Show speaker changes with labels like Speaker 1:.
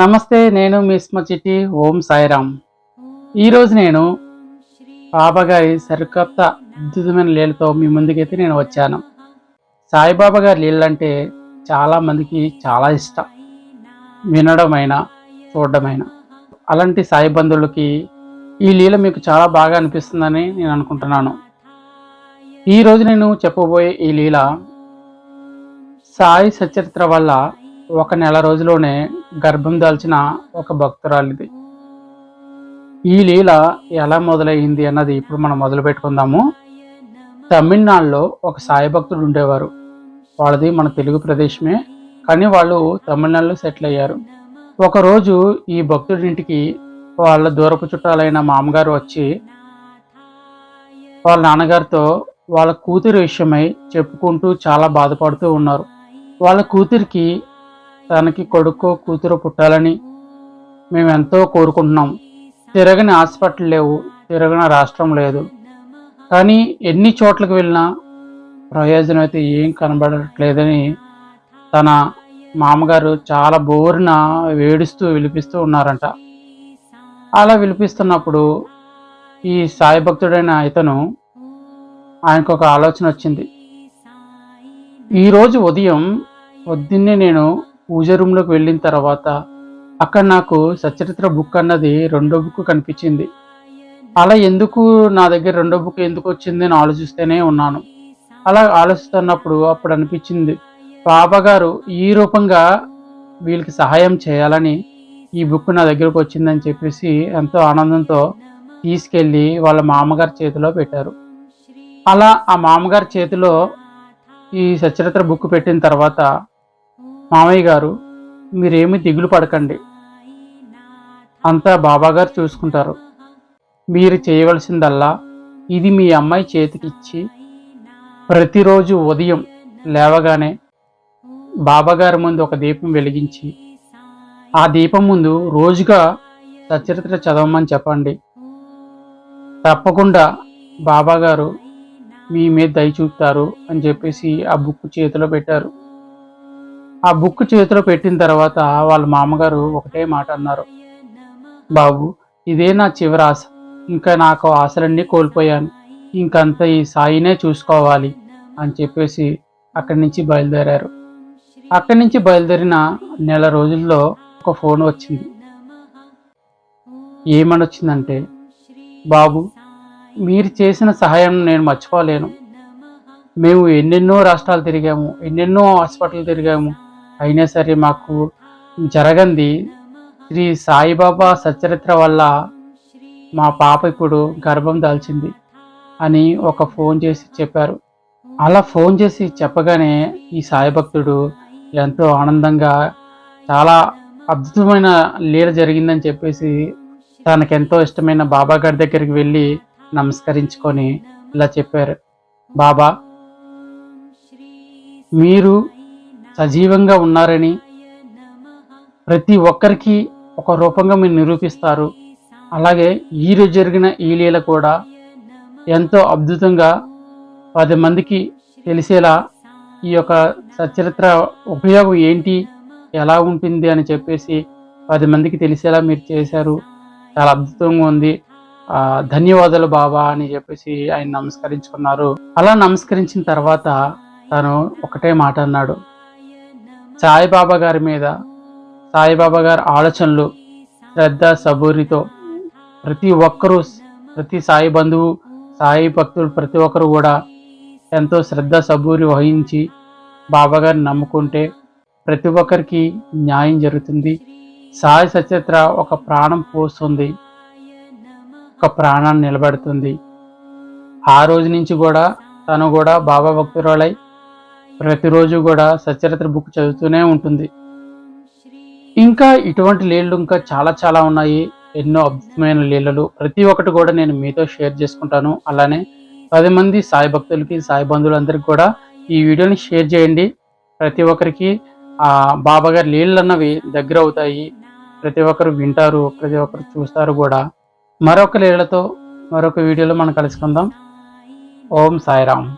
Speaker 1: నమస్తే నేను మీ స్మచిటి ఓం సాయిరామ్. ఈరోజు నేను బాబాగారి సరికొత్త అద్భుతమైన లీలతో మీ ముందుకైతే నేను వచ్చాను. సాయిబాబా గారి లీలంటే చాలామందికి చాలా ఇష్టం. వినడమైనా చూడడమైనా. అలాంటి సాయి బంధువులకి ఈ లీల మీకు చాలా బాగా అనిపిస్తుందని నేను అనుకుంటున్నాను. ఈరోజు నేను చెప్పబోయే ఈ లీల సాయి సచరిత్ర వల్ల ఒక నెల రోజులోనే గర్భం దాల్చిన ఒక భక్తురాలిది. ఈ లీల ఎలా మొదలైంది అన్నది ఇప్పుడు మనం మొదలు పెట్టుకుందాము. తమిళనాడులో ఒక సాయి భక్తుడు ఉండేవారు. వాళ్ళది మన తెలుగు ప్రదేశమే కానీ వాళ్ళు తమిళనాడులో సెటిల్ అయ్యారు. ఒకరోజు ఈ భక్తుడింటికి వాళ్ళ దూరపు చుట్టాలైన మామగారు వచ్చి వాళ్ళ నాన్నగారితో వాళ్ళ కూతురు విషయమై చెప్పుకుంటూ చాలా బాధపడుతూ ఉన్నారు. వాళ్ళ కూతురికి తనకి కొడుకు కూతురు పుట్టాలని మేము ఎంతో కోరుకుంటున్నాం. తిరగని హాస్పిటల్ లేవు తిరగని రాష్ట్రం లేదు. కానీ ఎన్ని చోట్లకు వెళ్ళినా ప్రయోజనం అయితే ఏం కనబడట్లేదని తన మామగారు చాలా బోరున వేడిస్తూ విలిపిస్తూ ఉన్నారంట. అలా విలిపిస్తున్నప్పుడు ఈ సాయి భక్తుడైన ఇతను ఆయనకు ఒక ఆలోచన వచ్చింది. ఈరోజు ఉదయం పొద్దున్నే నేను పూజ రూమ్లోకి వెళ్ళిన తర్వాత అక్కడ నాకు సచరిత్ర బుక్ అన్నది రెండో బుక్ కనిపించింది. అలా ఎందుకు నా దగ్గర రెండో బుక్ ఎందుకు వచ్చింది అని ఆలోచిస్తూనే ఉన్నాను. అలా ఆలోచిస్తున్నప్పుడు అప్పుడు అనిపించింది బాబాగారు ఈ రూపంగా వీళ్ళకి సహాయం చేయాలని ఈ బుక్ నా దగ్గరకు వచ్చిందని చెప్పేసి ఎంతో ఆనందంతో తీసుకెళ్ళి వాళ్ళ మామగారి చేతిలో పెట్టారు. అలా ఆ మామగారి చేతిలో ఈ సచరిత్ర బుక్ పెట్టిన తర్వాత మామయ్య గారు మీరేమి దిగులు పడకండి. అంతా బాబాగారు చూసుకుంటారు. మీరు చేయవలసిందల్లా ఇది మీ అమ్మాయి చేతికిచ్చి ప్రతిరోజు ఉదయం లేవగానే బాబాగారి ముందు ఒక దీపం వెలిగించి ఆ దీపం ముందు రోజుగా సచరిత్ర చదవమని చెప్పండి. తప్పకుండా బాబాగారు మీ మీద దయ చూపుతారు అని చెప్పేసి ఆ బుక్ చేతిలో పెట్టారు. ఆ బుక్ చేతిలో పెట్టిన తర్వాత వాళ్ళ మామగారు ఒకటే మాట అన్నారు. బాబు ఇదే నా చివరి ఆశ. ఇంకా నాకు ఆశలన్నీ కోల్పోయాను. ఇంకంత ఈ సాయినే చూసుకోవాలి అని చెప్పేసి అక్కడి నుంచి బయలుదేరారు. అక్కడి నుంచి బయలుదేరిన నెల రోజుల్లో ఒక ఫోన్ వచ్చింది. ఏమని వచ్చిందంటే బాబు మీరు చేసిన సహాయం నేను మర్చిపోలేను. మేము ఎన్నెన్నో రాష్ట్రాలు తిరిగాము ఎన్నెన్నో హాస్పిటల్ తిరిగాము. అయినా సరే మాకు జరగంది. శ్రీ సాయిబాబా సచరిత్ర వల్ల మా పాప ఇప్పుడు గర్భం దాల్చింది అని ఒక ఫోన్ చేసి చెప్పారు. అలా ఫోన్ చేసి చెప్పగానే ఈ సాయి భక్తుడు ఎంతో ఆనందంగా చాలా అద్భుతమైన లీల జరిగిందని చెప్పేసి తనకెంతో ఇష్టమైన బాబా గారి దగ్గరికి వెళ్ళి నమస్కరించుకొని ఇలా చెప్పారు. బాబా మీరు సజీవంగా ఉన్నారని ప్రతి ఒక్కరికి ఒక రూపంగా మీరు నిరూపిస్తారు. అలాగే ఈరోజు జరిగిన ఈ లీల కూడా ఎంతో అద్భుతంగా పది మందికి తెలిసేలా ఈ యొక్క సచరిత్ర ఉపయోగం ఏంటి ఎలా ఉంటుంది అని చెప్పేసి పది మందికి తెలిసేలా మీరు చేశారు. చాలా అద్భుతంగా ఉంది. ధన్యవాదాలు బాబా అని చెప్పేసి ఆయన నమస్కరించుకున్నారు. అలా నమస్కరించిన తర్వాత తను ఒకటే మాట అన్నాడు. సాయిబాబా గారి మీద సాయిబాబా గారి ఆలోచనలు శ్రద్ధ సబూరితో ప్రతి ఒక్కరూ ప్రతి సాయి బంధువు సాయి భక్తులు ప్రతి ఒక్కరు కూడా ఎంతో శ్రద్ధ సబూరి వహించి బాబా గారిని నమ్ముకుంటే ప్రతి ఒక్కరికి న్యాయం జరుగుతుంది. సాయి సచిత్ర ఒక ప్రాణం పోస్తుంది ఒక ప్రాణాన్ని నిలబెడుతుంది. ఆ రోజు నుంచి కూడా తను కూడా బాబా భక్తురాలై ప్రతిరోజు కూడా సచరిత్ర బుక్ చదువుతూనే ఉంటుంది. ఇంకా ఇటువంటి లీళ్ళు ఇంకా చాలా చాలా ఉన్నాయి. ఎన్నో అద్భుతమైన లీలలు ప్రతి ఒక్కటి కూడా నేను మీతో షేర్ చేసుకుంటాను. అలానే పది మంది సాయి భక్తులకి సాయి బంధువులందరికీ కూడా ఈ వీడియోని షేర్ చేయండి. ప్రతి ఒక్కరికి ఆ బాబా గారి లీలలు అన్నవి దగ్గర అవుతాయి. ప్రతి ఒక్కరు వింటారు ప్రతి ఒక్కరు చూస్తారు కూడా. మరొక లీలతో మరొక వీడియోలో మనం కలుసుకుందాం. ఓం సాయిరామ్.